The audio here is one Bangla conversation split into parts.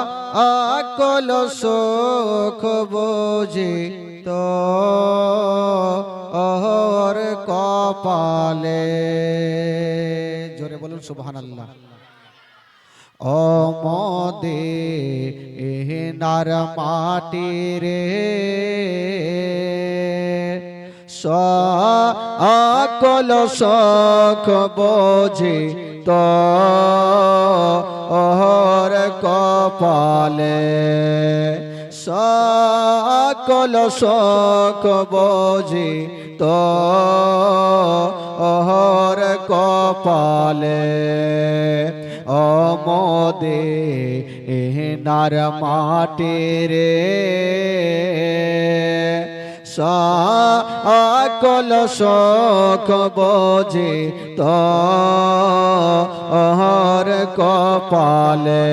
সকল সুখ বুঝি তো অহর কপালে। জোরে বলুন সুবহান আল্লাহ অমদে নার মাটি রে সকল শখ বোঝে তো। অহর কপালে সকল শখ বোঝে তো। অহর কপালে অমদে এ নার মাটি রে। সকল শোক বোঝে তো অহর কপালে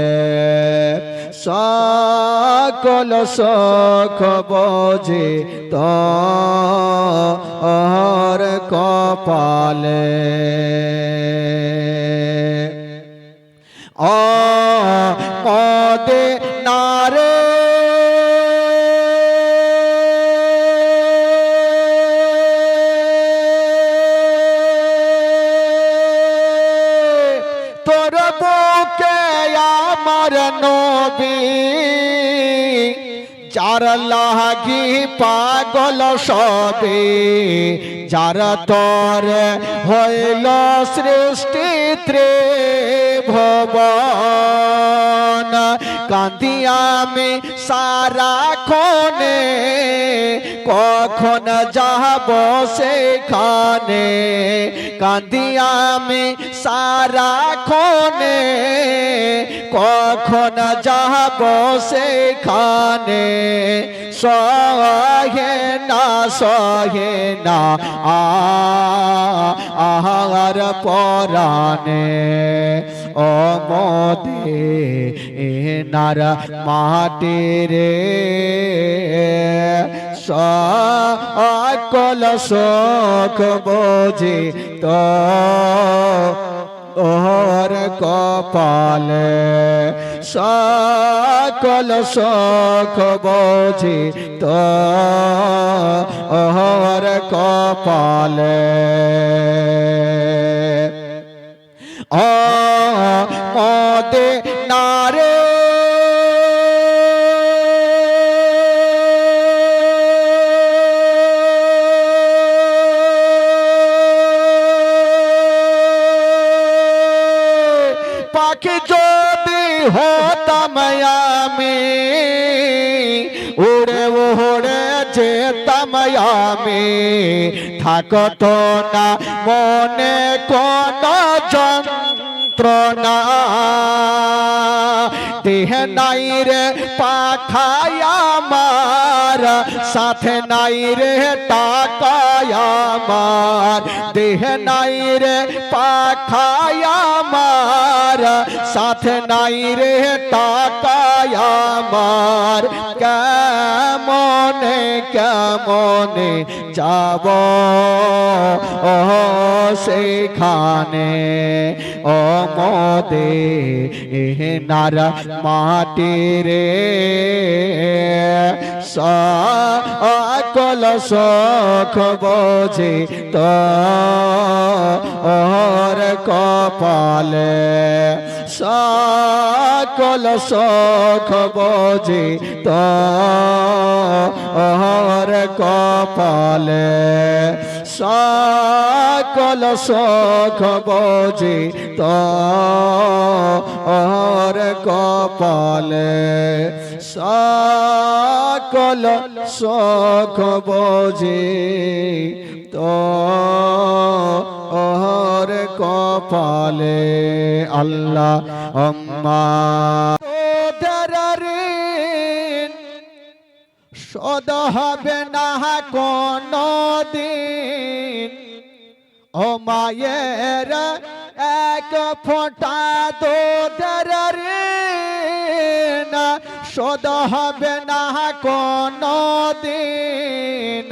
সকল শোক বোঝে তো অহর কপালে ও মদে নারে যার লাগি পাগল সবে যার তর হইল সৃষ্টি ভবন কান্দি আমি সারা খনে কখন যাব সেখানে কান্দি আমি সারা খনে কখন যাব সেখানে সহে না সহে না আহার পরাণে ও মদে এ নার মাটি রে। সকল শোক বোঝে তো ওহর কপালে। সকল শোক বোঝে তো ওহর কপালে। মদে নারে পাখি যদি হতাম আমি উড়ে উড়ে যেতাম আমি থাকত না মনে কোন যন্ত্রণা। দেহ নাই রে পাখায় আমার, সাথে নাই রে টাকায় আমার। দেহ নাই রে পাখায় আমার, সাথে নাই রে টাকায় আমার। কেমনে কেমনে যাব? ও সেখানে ও মদে নারা মাটি রে সকল শোক বোঝে তো ওর কপালে। সকল শোক বোঝে তো ওর কপালে। সকল শোক বোঝে তো ওর কপালে সকল শোক বোঝে তো ওর কপালে আল্লাহ অম্মা শোধ হবে না কোন দিন ও মায়ের এক ফোঁটা দুধের ঋণ শোধ হবে না কোনো দিন।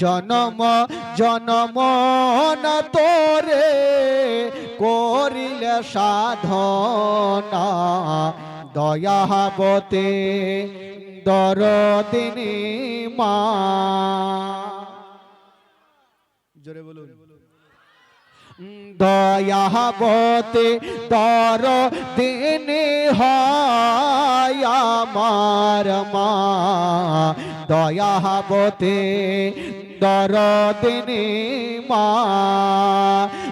জনম জনম না তোরে করিলে সাধনা। দয়াবতে দরদিনী মা। জোরে বলুন। দয়াবতে দর দিনে হয় আমার মা। দয়াবতে দর দিনে মা।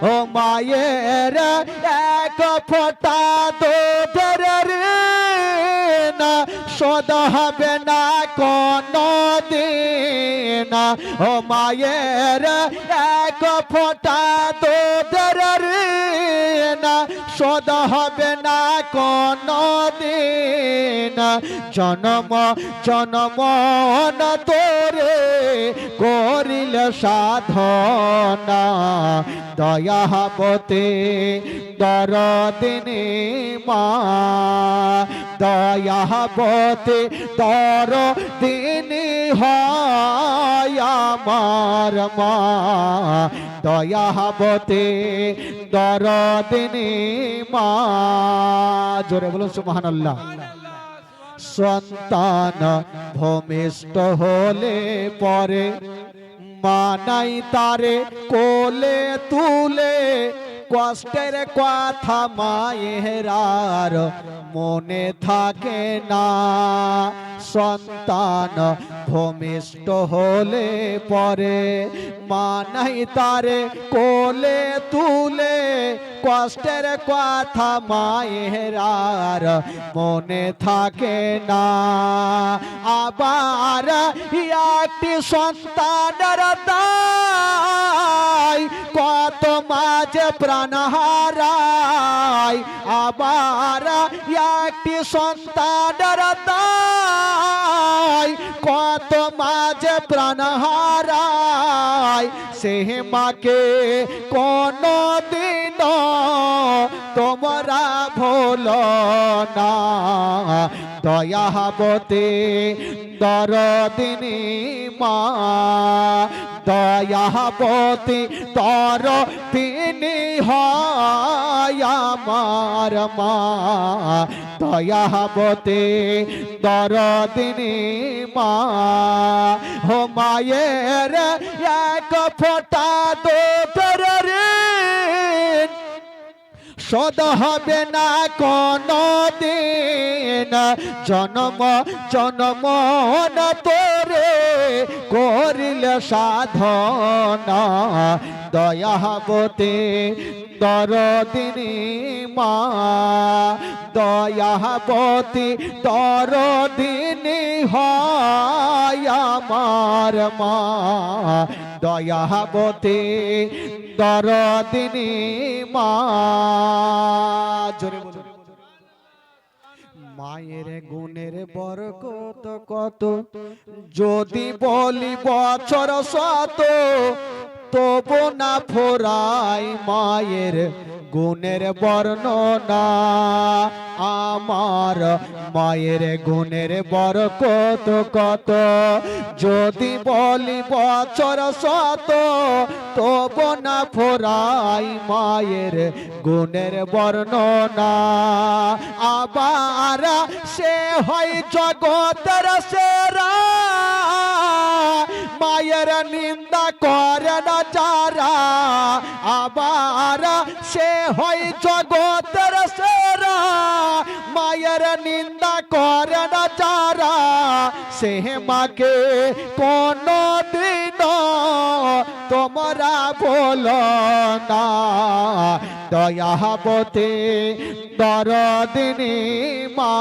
ও মায়ের এক ফোটা না সদ হবে না কোন দিন ও মায়ের এক ফোটা দুধের না সদ হবে না কোন দিন জনম জনম না তোরে করিল সাধনা। দয়াবতে দরদিনী মা দয়াবতে দরদিনী হয় আমার মা। দয়াবতে দরদিনী মা। জোরে বলুন, সুবহানাল্লাহ। সন্তান ভূমিষ্ঠ হলে পরে মানাই তারে কোলে তুলে কষ্টের কথা মায়েরার মনে থাকে না। সন্তান ভূমিষ্ঠ হলে পরে মানাই তারে কোলে তুলে কষ্টের কথা মায়েরার মনে থাকে না। আবার একটি সন্তানের দায় কত মাঝে প্রাণ হারায়। আবার একটি কত মাঝে প্রাণ হারায় সে মাকে কোন দিন তোমরা ভোল না। দয়াবতে দরদিনী মা, দয়াবতী তর তিনি হয় আমার মা, দয়াবতে দরদিনী মা। হো মায়ের এক ফোটা দোতর ঋণ সদ হবে না কোন দিন জনম জনম তোরে করিল সাধনা। দয়াবতে দরদিনী মা, দয়াবতী দরদিনী হয় আমার মা। দয়াবতী দরদিনী মা। জোরে বলুন। মায়ের গুণের বরকত কত, যদি বলি বছর শত, তবু না ফোরাই মায়ের গুণের বর্ণনা। আমার মায়ের গুণের বরকত কত? কত যদি বলি বছর শত, তবু না ফোরাই মায়ের গুণের বর্ণনা। আবার সে হয় জগতের সেরা। মায়ের নিন্দা করে না যারা, আবার সে হয় জগতের সেরা। মায়ের নিন্দা করে না যারা, সে মাকে কোনো দিন তোমরা বলো না। দয়াবতে দরদিনী মা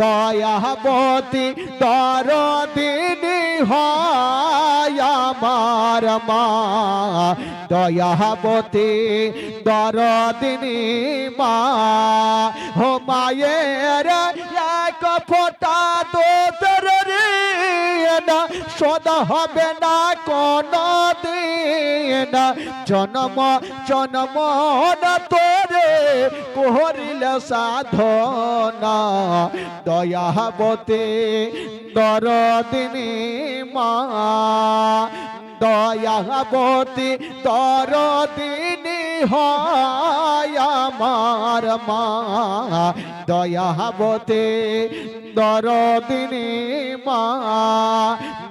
দয়াবতী দরদিনী হয় আমার মা। দয়াবতী দরদিনী মা। হো মায়ের এক ফোটা দোতর না, সদা হবে না কোন দিন। জনম জনম না তোরে করিল সাধনা দয়াবতে দরদিনী মা। দয়াবতী দরদিনী হয় আমার মা। দয়াবতী দরদিনী মা।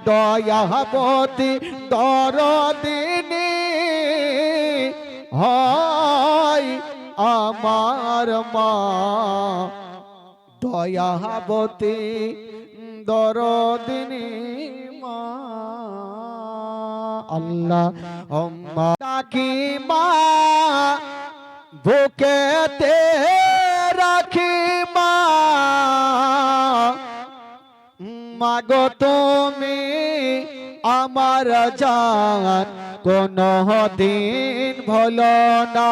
দয়াবতী দরদিনী হয় আমার মা। দয়াবতী দরদিনী মা। আল্লাহ ডাকি মা। বুকেতে রাখি মাগো তুমি আমার জান। কোন দিন ভুলো না।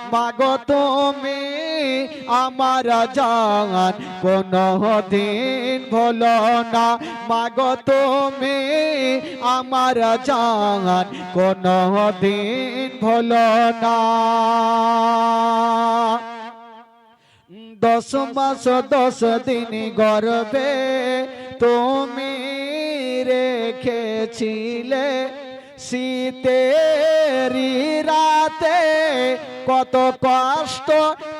মাগো তুমি আমার জান কোন দিন ভুলো না। মাগো তুমি আমার জান কোন দিন ভুলো না। দশ মাস, দশ দিন গর্বে তুমি রেখেছিলে। শীতেরি রাতে কত কষ্ট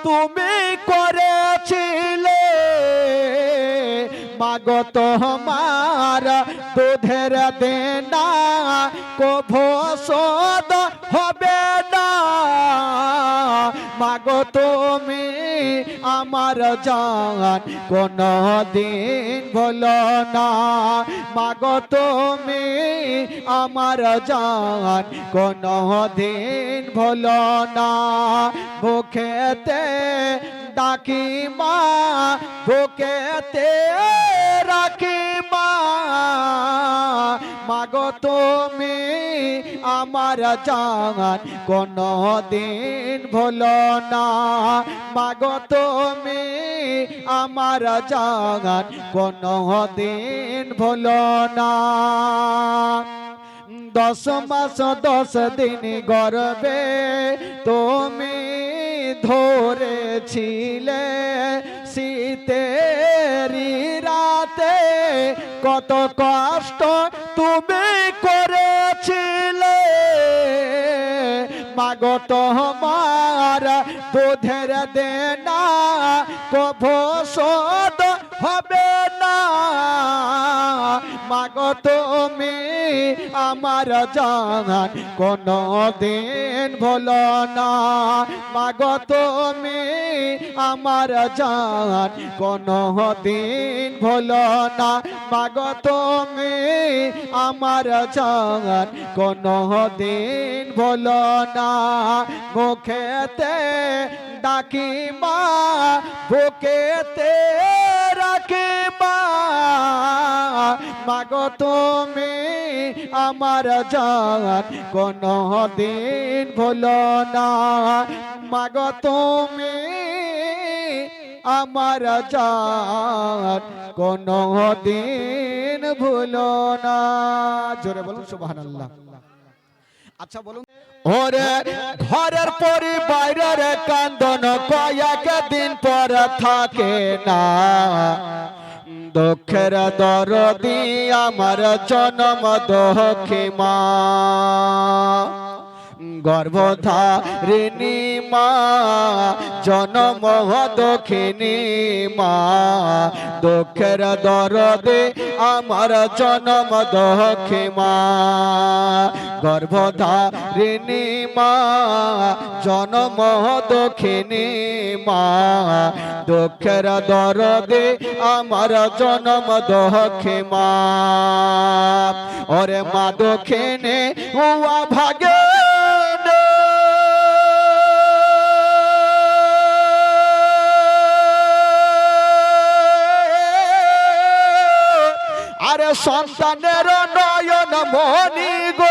তুমি করেছিলে। মাগত তোমার দুধের দেনা কভো শোধ হবে না। মাগো তুমি আমার জান কোন দিন ভুলো না। মাগো তুমি আমার জান কোন দিন ভুলো না। মুখেতে ডাকি মা বুকেতে রাখি মাগো তুমি আমার জান কোন দিন ভুলো না। মাগো তুমি আমার জান কোন দিন ভুলো না। দশ মাস, দশ দিন গর্বে তুমি ধরেছিলে। শীতেরি রাতে কত কষ্ট তুমি করেছিলে। মাগো তোমার দুধের দেনা কভো মাগো তুমি আমার জান কোন দিন ভুলো না। মাগো তুমি আমার জান কোন দিন ভুলো না। মাগো তুমি আমার জান কোন দিন ভুলো না। মুখেতে ডাকি মা বুকেতে মা মাগো তুমি আমার জান কোন দিন ভুলো না। মাগো তুমি আমার জান কোন দিন ভুলো না। জোরে বলুন, সুবহানাল্লাহ। আচ্ছা বলুন। ওরে ঘরের পরিবারের কান্দন কয়েক দিন পর থাকে না। দুঃখের দরদি আমার জনম দক্ষী মা। গর্ভধারিণী মা, জনম দক্ষিণী মা। দুঃখের দরদে আমার জনম দক্ষী মা। গর্ভধারিণী মা, জনম দক্ষিণী মা। দুঃখের দরদে আমার জনম দক্ষী মা। ওরে মা দক্ষিণে হুয়া ভাগে সন্তানের নয়ন মনি গো।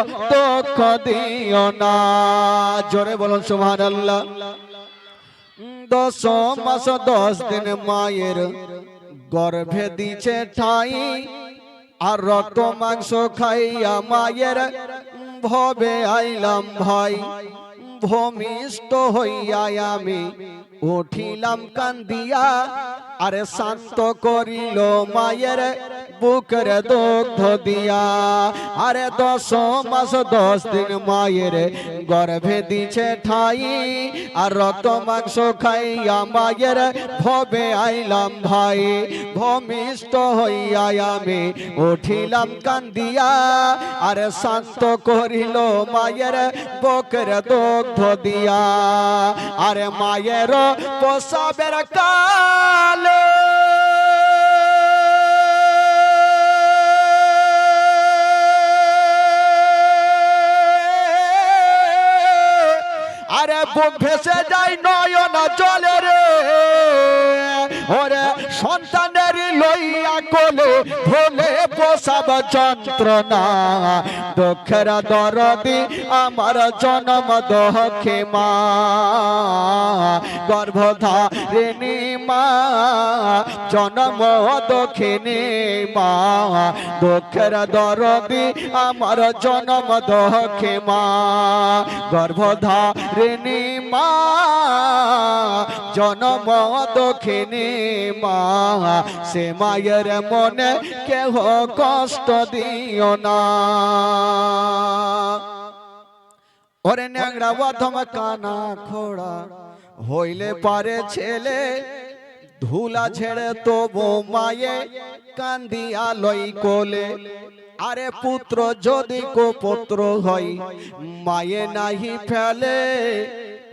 দুঃখ দিও না। জোরে বলুন সুবহান আল্লাহ দশ মাস, দশ দিন মায়ের গর্ভে দিছে ঠাই, আর রক্ত, মাংস খাইয়া মায়ের ভবে আইলাম ভাই। ভূমিষ্ঠ হইয়া আমি উঠিলাম কান্দিয়া, আরে শান্ত করিল মায়ের বুকের দুগ্ধ দিয়া। আরে দশ মাস, দশ দিন মায়ের গর্ভে দিছে ঠাই, আর রক্ত মাংস খাইয়া মায়ের ভবে আইলাম ভাই। ভূমিষ্ঠ হইয়া আমি উঠিলাম কান্দিয়া, আর শান্ত করিল মায়ের বকের দুগ্ধ দিয়া। আরে মায়ের প্রসাবের কালে আরে বুক ভেসে যায় নয়ন জলে রে। ওরে সন্তানের লইয়া কোলে ভোলে প্রসাব যন্ত্রণা। দুঃখের দরদি আমার জনম দহকে মা। গর্ভধারিণী মা, জনম দক্ষিণী মা। দুঃখের দরদি আমার জনম দহকে মা। গর্ভধারিণী মা, জনম দক্ষিণী মা। সে মায়ের মনে কেহ কষ্ট দিও না। ওরে ন্যাংরা অধম কানা খোড়া, হইলে পারে ছেলে, ধুলা ছেড়ে তবু মায়ে কান্দিয়া লই কোলে। আরে পুত্র যদি কো পুত্র হয়, মায়ে নাহি ফেলে।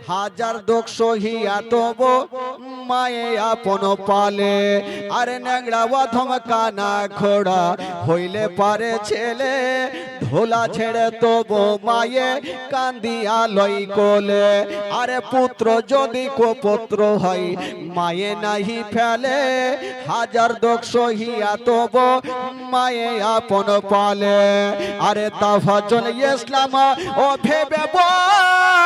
হাজার দোষ সহিয়া তব মায়ে আপন পালে। আরে ন্যাংরা অধম কানা খোড়া হইলে পারে ছেলে ধোলা ছেড়ে তব মায়ে কান্দিয়া লই কোলে। আরে পুত্র যদি কো পুত্র হয়, মায়ে নাহি ফেলে। হাজার দোষ সহিয়া তব মায়ে আপন পালে। আরে তাফাজল ইসলাম, ও ভেবে বলে।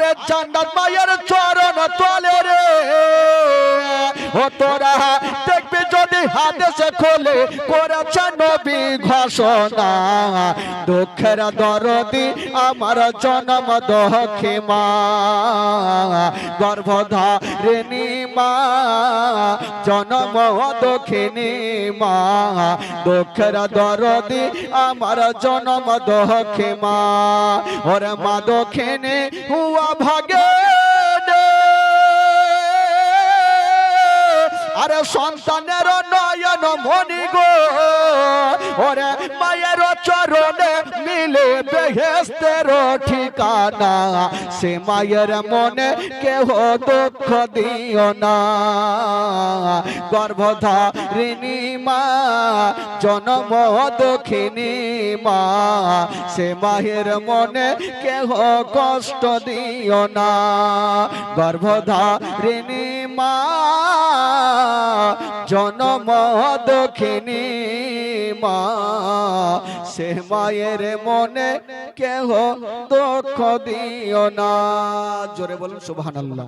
আরে জান্নাত মায়ের চরণ তলে রে। ও তোরা, দেখবি যদি হাদেশে খোলে, করেছে নবী ঘোষণা। দুঃখের দরদি আমার জনম দক্ষে মা গর্ভধারিণী মা, জনম দক্ষিণী মা। দুঃখের দরদি আমার জনম দক্ষে মা ওরে মা দক্ষিণী, হুয়া ভাগে। আরে সন্তানের নয়ন মনি গো। ওরে মায়ের চরণে মিলে বেহেস্তের ঠিকানা। সে মায়ের মনে কেহ দুঃখ দিও না। গর্ভধারিণী মা, জনম দক্ষিণী মা, সে মায়ের মনে কেহ কষ্ট দিও না। গর্ভধারিণী মা জনম দক্ষিণী মা সে মায়ের মনে কেহ দুঃখ দিও না। জোরে বলুন সুবহানাল্লাহ।